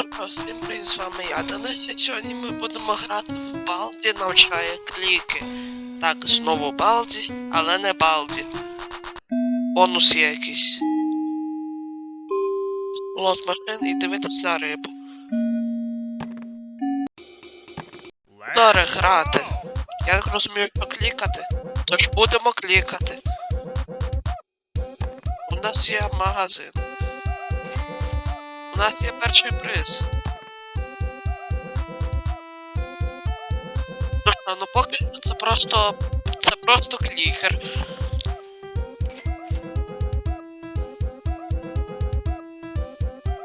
Що, всім привіт, з вами я, Денис, і сьогодні ми будемо грати в Балді навчає кліки. Так, знову Балді, але не Балді. Бонус є якийсь. Лот машин і дивитись на рибу. Добре, грати. Я розумію, що клікати. Тож будемо клікати. У нас є магазин. Нас є перший приз. Ну поки що це просто. Це просто клікер.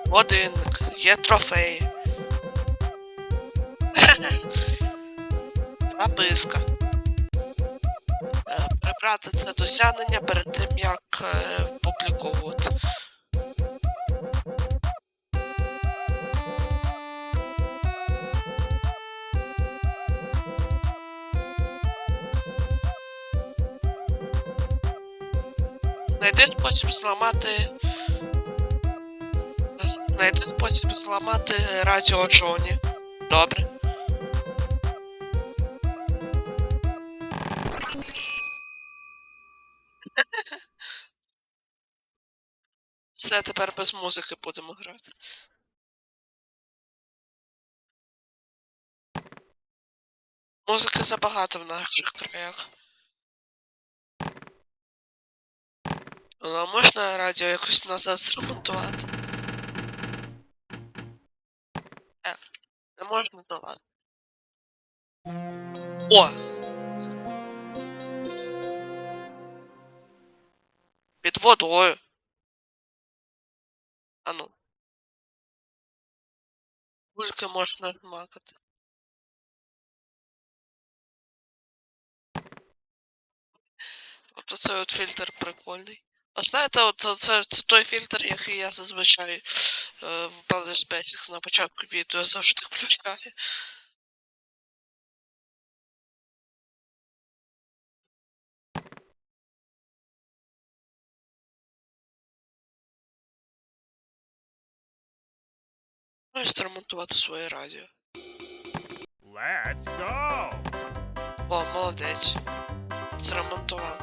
Годинник, є трофеї. Записка. Е, Прибрати це досягнення перед тим, як е, Знайди спосіб зламати. Знайди спосіб зламати радіо Джоні. Добре. Все, тепер без музики будемо грати. Музики забагато в наших краях. Ну, а можна радіо якось назад зремонтувати? Е, не можна, ну ладно. О! Під водою. А ну. Гульки можна макати. От оцей от фільтр прикольний. А знаєте, от це, це, той фільтр, який я зазвичай е, в Baldur's Basics на початку відео завжди включаю. Можеш зремонтувати своє радіо. Let's go! О, молодець. Зремонтував.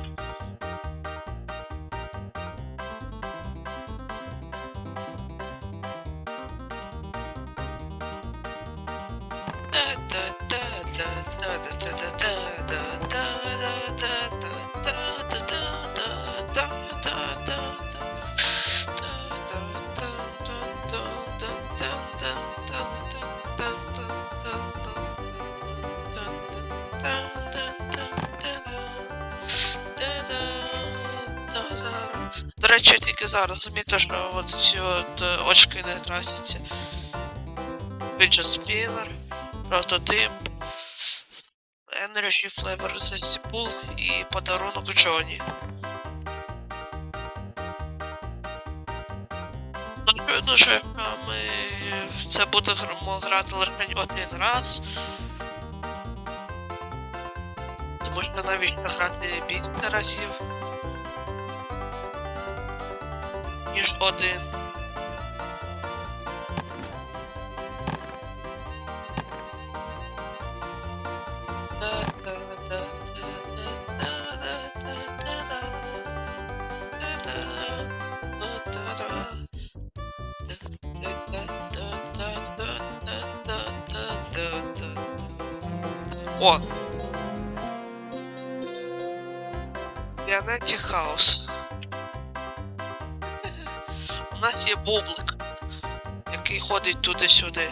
Тільки зараз замітив, що от ці от е, очки не красяться. Fidget Spinner, прототип, Energy Flavor Zesty Pool і подарунок Джоні. Очевидно, що ми це будемо грати лише один раз. То можна навіть награти більше разів. Ніж один. О! Піанеті хаос. Є бублик, який ходить туди-сюди.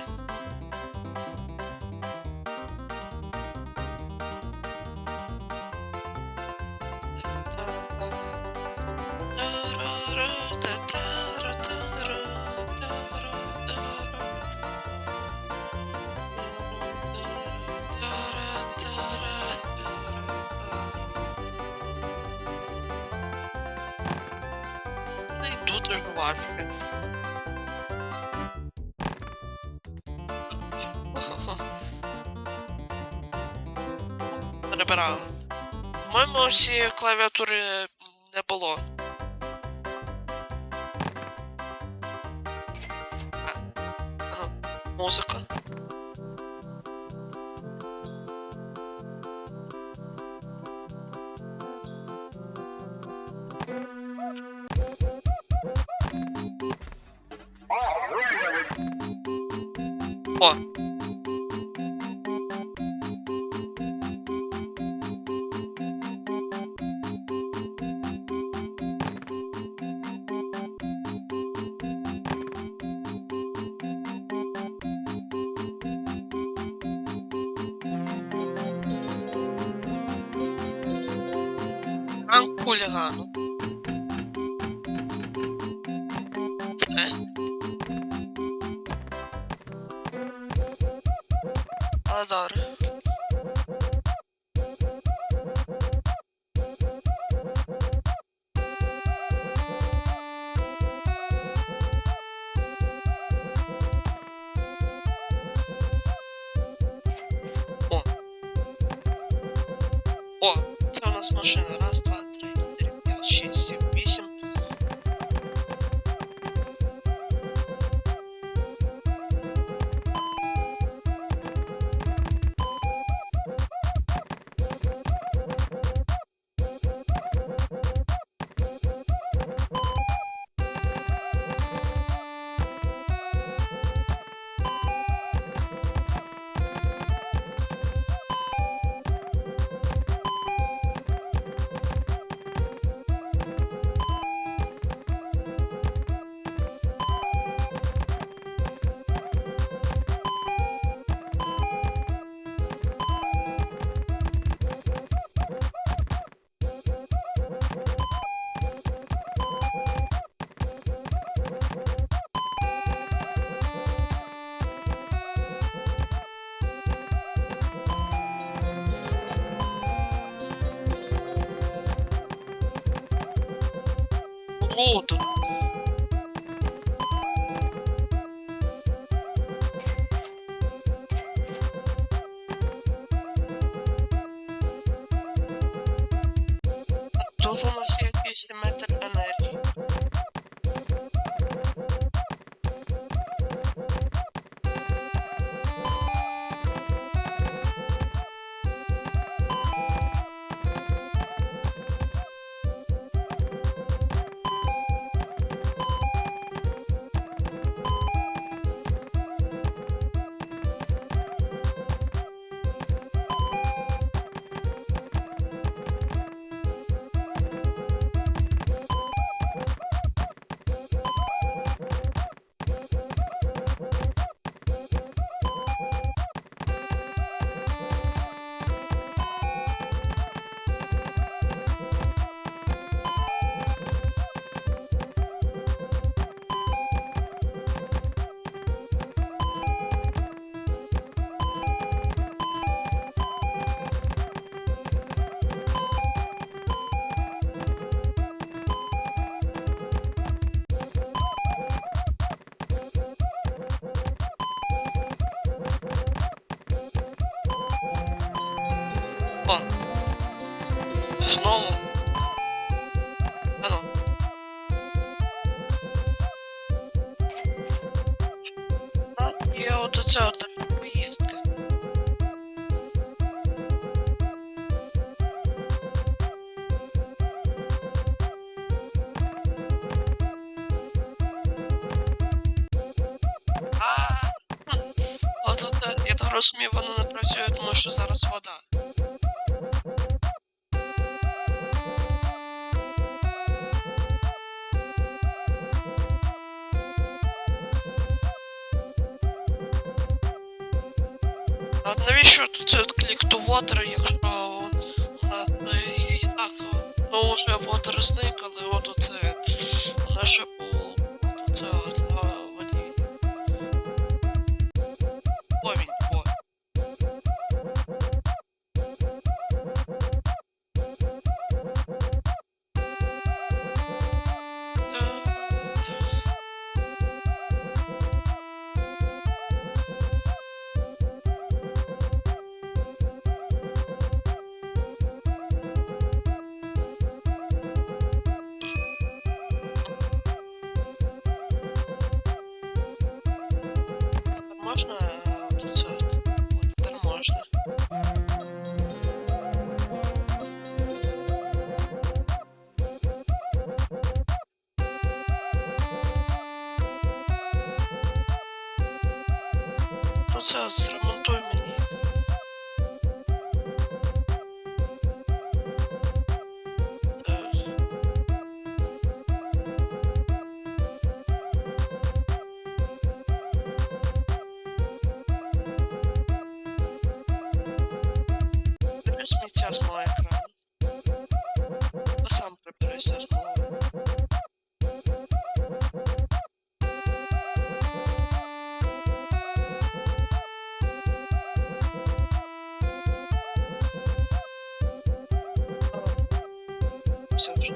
Перебирали. По-моєму, всі клавіатури не було. Музика. Ранг хулігану. Тут у нас якийсь метр от, так розумію, воно не працює, тому що зараз вода. А навіщо тут от клік to water, якщо вона е, і так, ну вже water зник, але от оце, sağ olsun. 下去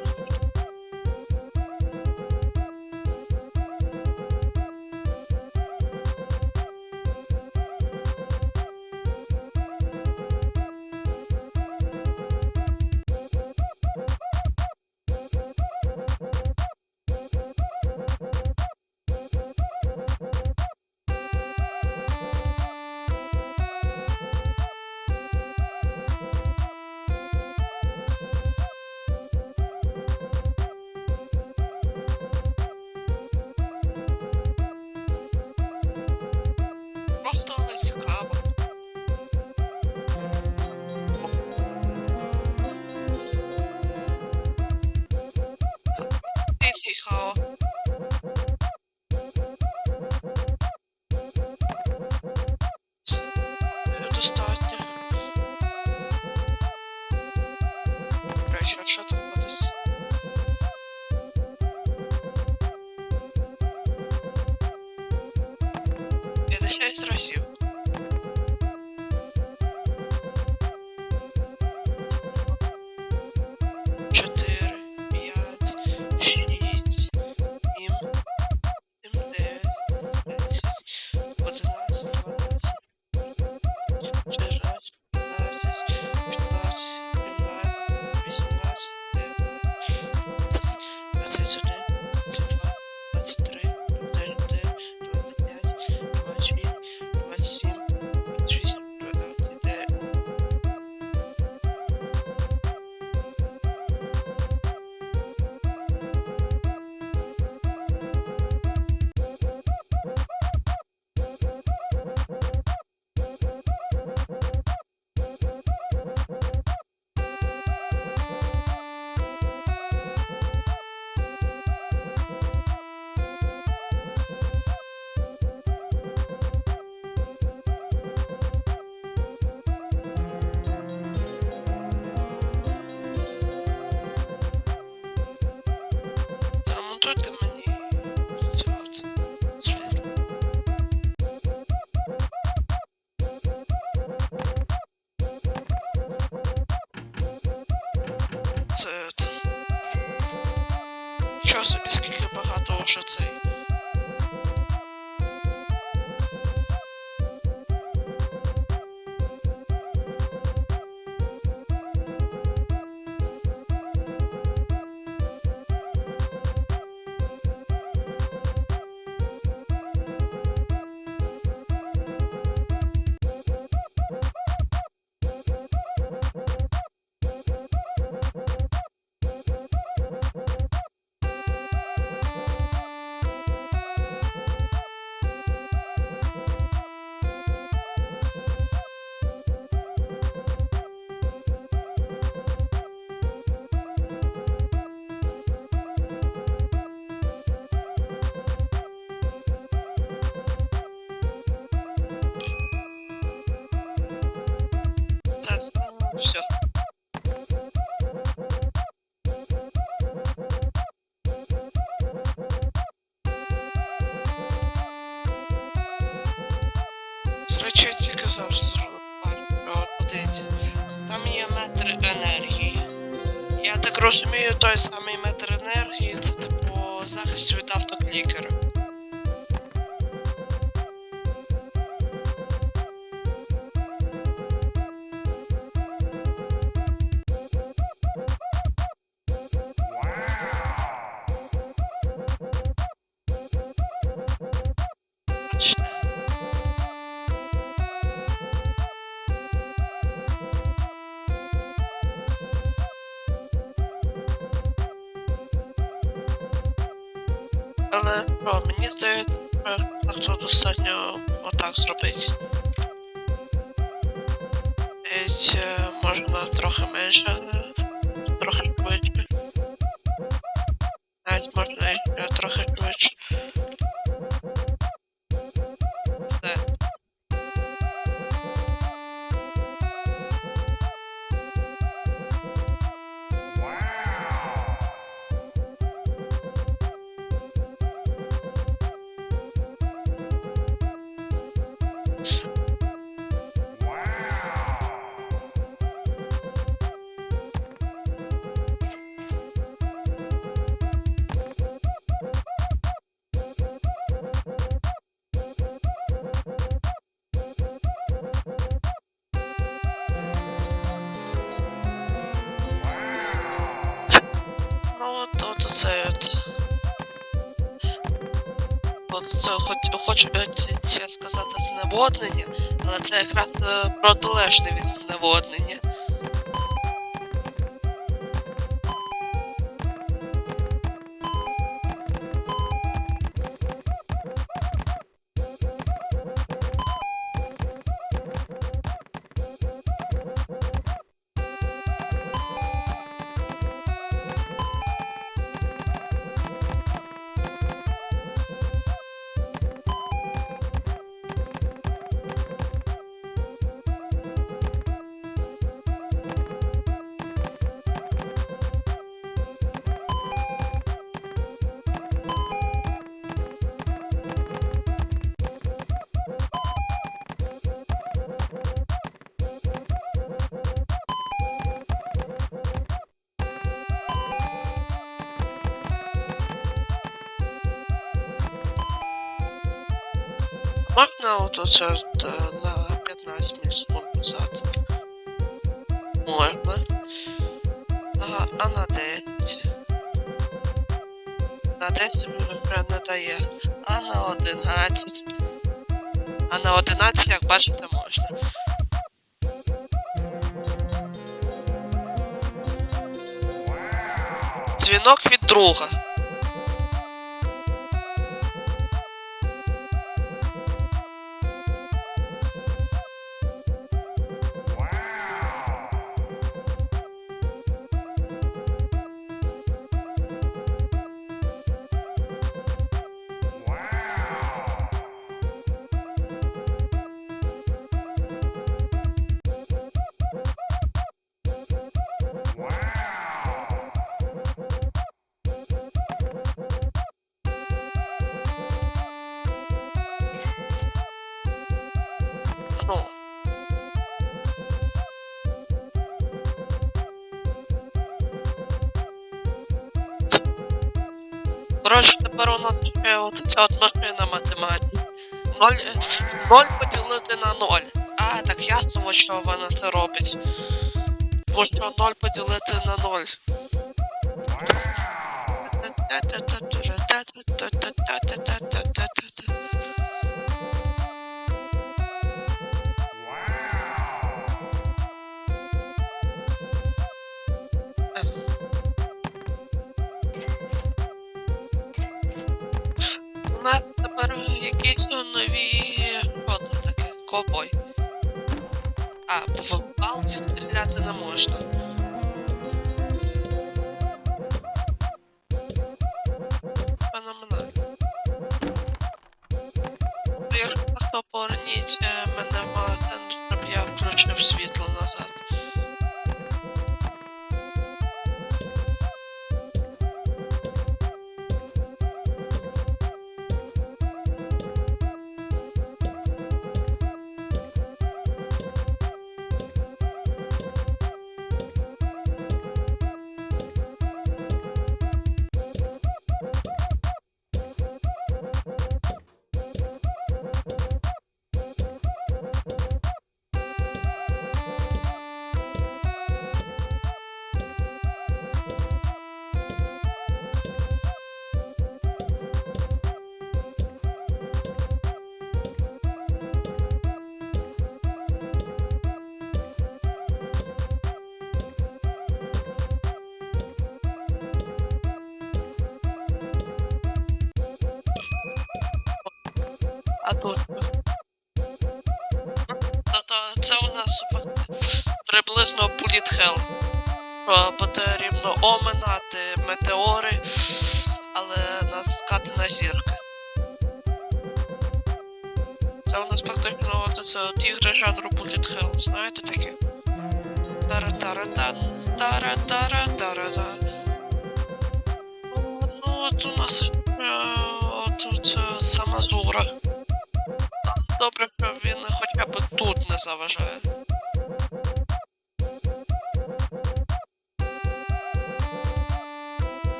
sensitive. собі, скільки багато вже цей. той самий метр енергії, це типу захист від автоклікера. Але о, мені здається, що достатньо отак зробити. Е, можна трохи менше. От, от це от. От це хоч, хочу ще сказати зневоднення, але це якраз е, протилежне від зневоднення. Можна оце е, на 15 мілісекунд назад? Можна. А, а на 10? На 10 вже не дає. А на 11? А на 11, як бачите, можна. Дзвінок від друга. Коротше, тепер у нас ще от ця от машина математики. 0, 0 поділити на 0. А, так ясно, що вона це робить. Бо що 0 поділити на 0. У якісь нові. Що це таке? Ковбой. А, в палці стріляти не можна. Феноменально. Якщо хто поверніть е, мене в магазин, щоб я включив світло назад. А тут. Тобто це у нас приблизно Bullet Hell. Що потрібно оминати метеори, але натискати на зірки. Це у нас практично от це от ігри жанру Bullet Hell, знаєте таке? Тара-тара-та, тара-тара-тара-та. Ну, ну, от у нас е, тут е, сама Зура. Добре, що він хоча б тут не заважає.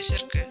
Зірки.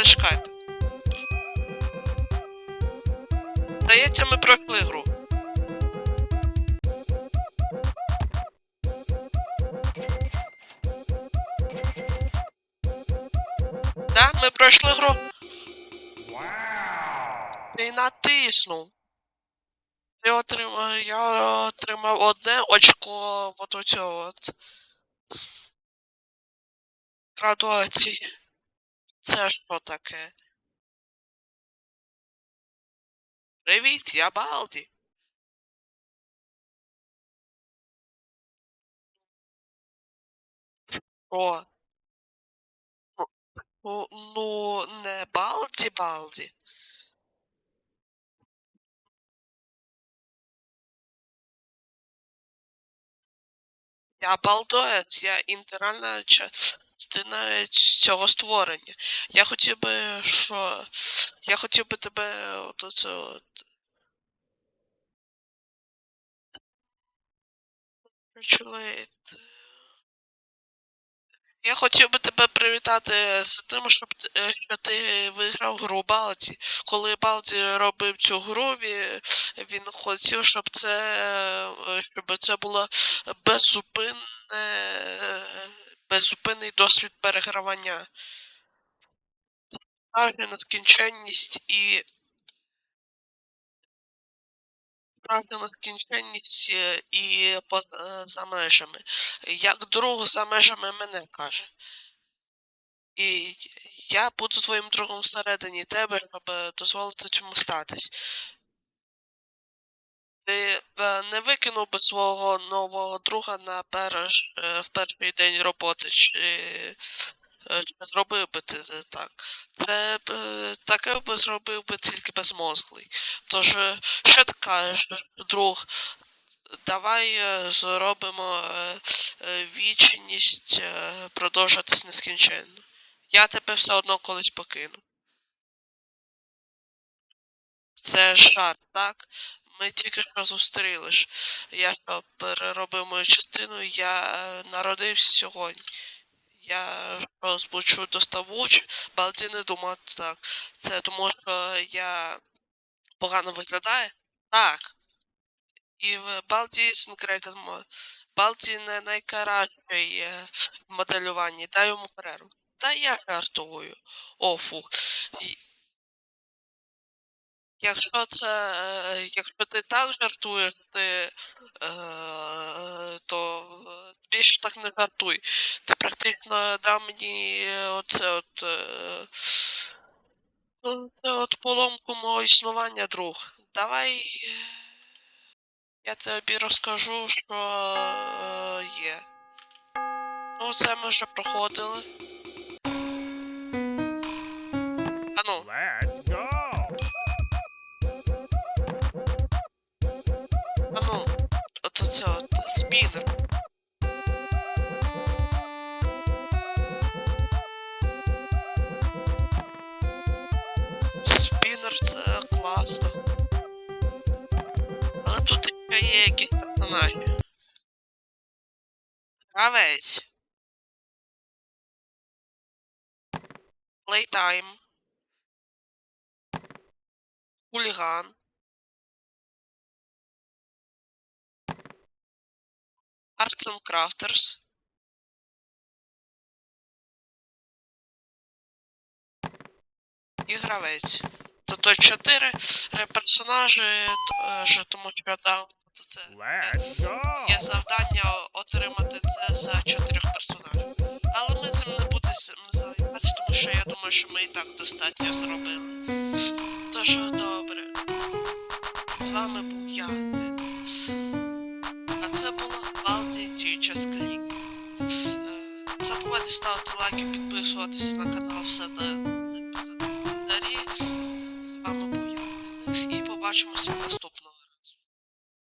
Зачекайте. Здається, ми пройшли гру. Да, ми пройшли гру. Ти натиснув. Ти отримав. Я отримав одне очко от оцього от. Градуації. Це що таке? Привіт, я Балді. О. Ну, Ну, не Балді Балді. Я балдоець, я інтегральна частина цього створення. Я хотів би, що. Я хотів би тебе от оце от. Я хотів би тебе привітати з тим, щоб ти- е, що ти виграв гру Балді. Коли Балді робив цю гру, він, він хотів, щоб це е, щоб це було беззупинне, беззупинний досвід перегравання. Справжня нескінченність і справжня нескінченність е, і по- е, за межами. Як друг за межами мене каже. І я буду твоїм другом всередині тебе, щоб е, дозволити цьому статись. Ти е, не викинув би свого нового друга на перш, е, в перший день роботи, чи, е, чи зробив би ти так. Це б е, таке би зробив би тільки безмозглий. Тож, е, що ти кажеш, друг? Давай е, зробимо е, е, вічність е, продовжуватись нескінченно. Я тебе все одно колись покину. Це жарт, так? Ми тільки що зустрілись. Я що, переробив мою частину, я е, народився сьогодні. Я що, звучу доставуч, Балді не думав так. Це тому, що я погано виглядаю? Так. І в Балді Сінкрейтед Балді не найкращий в моделюванні. Дай йому перерву. Та я жартую. О, фу. І- Якщо це. е, Якщо ти так жартуєш, ти. Е, то більше так не жартуй. Ти практично дав мені оце от. Е, Ну, Це от поломку мого існування, друг. Давай. Я тобі розкажу, що е, є. Ну, це ми вже проходили. А от спінер. Це класно. Але тут є якісь персонажі. Гравець. Playtime. Хуліган. Arts and Crafters. І гравець. Тобто чотири е, персонажі, е, тому що там це, це є завдання отримати це за чотирьох персонажів. Але ми цим не будемо займатися, тому що я думаю, що ми і так достатньо зробили. Тож добре. З вами був я, Денис. А це була Балді Клік. Не забувайте ставити лайки, підписуватися на канал, все писати коментарі. З вами був я, і побачимося в наступному.